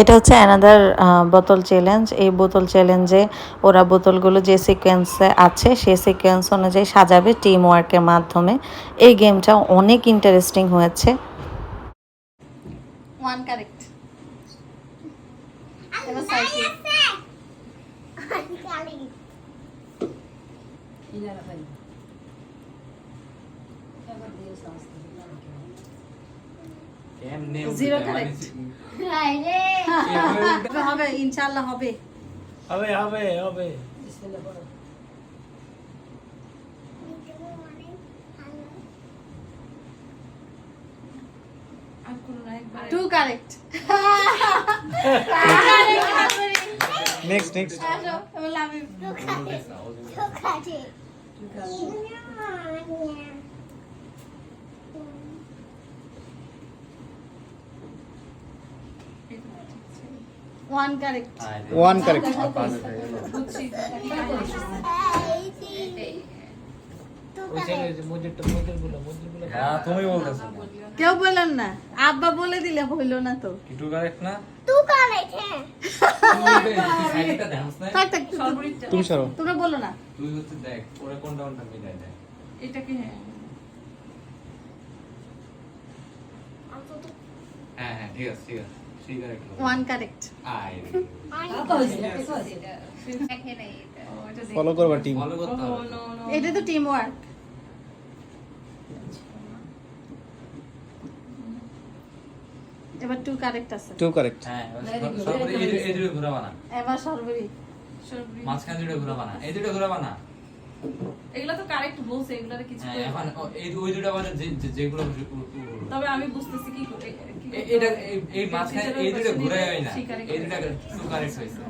এটা হচ্ছে অ্যানাদার বোতল চ্যালেঞ্জ এই বোতল চ্যালেঞ্জে ওরা বোতলগুলো যে সিকোয়েন্সে আছে সেই সিকোয়েন্স অনুযায়ী সাজাবে টিম ওয়ার্কের মাধ্যমে। এই গেমটা অনেক ইন্টারেস্টিং হয়েছে। ওয়ান কারেক্ট এবার Zero correct. হবে, হবে ইনশাআল্লাহ হবে। হবে হবে হবে। টু কারেক্ট নেক্সট নেক্সট আসো এবার লাভিব ওয়ান কারেক্ট ওয়ান কারেক্ট হ্যাঁ কেউ বললেন না। আব্বা বলে দিলে হইল না তো। কিটু কারেক্ট না? তুই- তুমি সরো। তোমরা বলো না। তুই হচ্ছে দেখ ওরা কোনটা কোনটা মিলাই দেয়। এটাকে হ্যাঁ। হ্যাঁ হ্যাঁ ঠিক আছে ঠিক আছে। ওয়ান কারেক্ট ফলো করবা টিম এটা তো টিম ওয়ার্ক এবার টু কারেক্ট আছে। টু কারেক্ট হ্যাঁ এই এই দুটো ঘোরাবা না। এবার সর্বরি। মাঝখান দুটো ঘোরাবা না। এই দুটো ঘোরাবা না। এগুলা তো কারেক্ট বলছে এগুলার কিছু হ্যাঁ এখন এই ওই দুটো বাজে যে- যে- যেগুলো ঘুরে- ঘুরে- ঘুরে- তবে আমি বুঝতেছি কি করে কি এ- এটা এই- এই মাঝখানে এই দুটো ঘুরে না। এই দুটো টু কারেক্ট হয়েছে।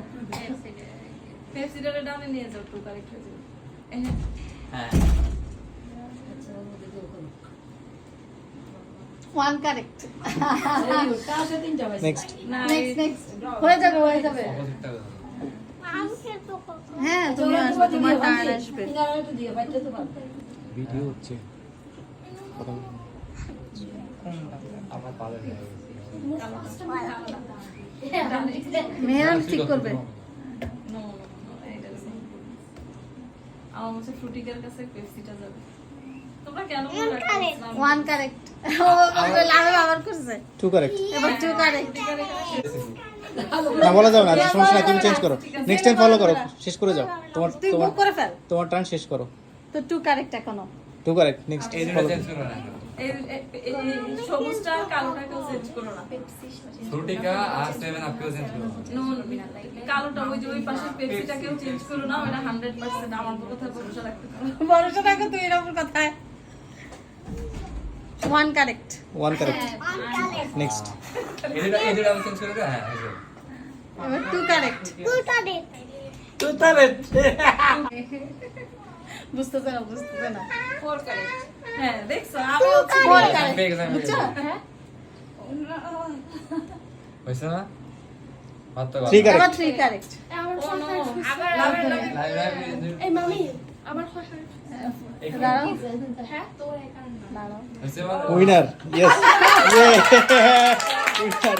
পেপসিডারে ডানে নিয়ে যাও টু কারেক্ট যাবে। হ্যাঁ। One correct next next next যাবে হয়ে আসবে তোমার টার্ন আসবে ভিডিও হচ্ছে আমার ঠিক করবে। আমার মনে ফ্রুটিকের কাছে পেপসিটা যাবে তোমরা কেন মনে ওয়ান কারেক্ট ও আবার করছে টু কারেক্ট এবার টু কারেক্ট না বলা যাবে না আচ্ছা, সমস্যা নাই তুমি চেঞ্জ করো। নেক্সট টাইম ফলো করো শেষ করে যাও। তোমার তোমার বুক করে ফেল। তোমার টার্ন শেষ করো। তো টু কারেক্ট এখনও। টু কারেক্ট নেক্সট এই ফলো চেঞ্জ করো। না। সবুজটা কালোটাকেও চেঞ্জ করো না। ফ্রুটিকা আর সেভেন চেঞ্জ করো না। নো কালোটা ওই যে ওই পেপসিটাকেও চেঞ্জ করো না ওটা হান্ড্রেড পার্সেন্ট আমার কথা ভরসা রাখতে পারো। ভরসা রাখো তুই এরকম কথায়। One correct one correct next এই দুটো আমি চেঞ্জ করে হ্যাঁ। এবার টু কারেক্ট বুঝতেছে না বুঝতেছে না। ফোর কারেক্ট হ্যাঁ দেখছ আমি ফোর কারেক্ট বুঝছ? হ্যাঁ না? থ্রি থ্রি আবার এই উইনার ইয়েস উইনার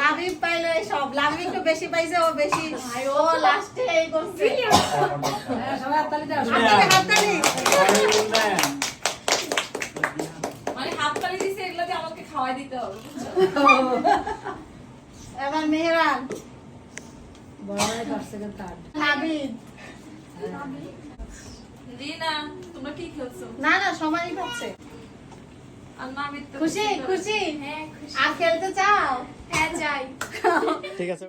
লাভিব পাইলে সব লাভিব একটু বেশি পাইছে ও বেশি। ও লাস্টে এই করছে। হাততালি, হাততালি। মানে হাত দিছে এগুলো দিয়ে আমাকে খাওয়াই দিতে হবে এবার মেহরান রিনা তোমরা কি খেলছো? না না সবাই পাচ্ছে খুশি? খুশি আর খেলতে চাও? হ্যাঁ চাই ঠিক আছে।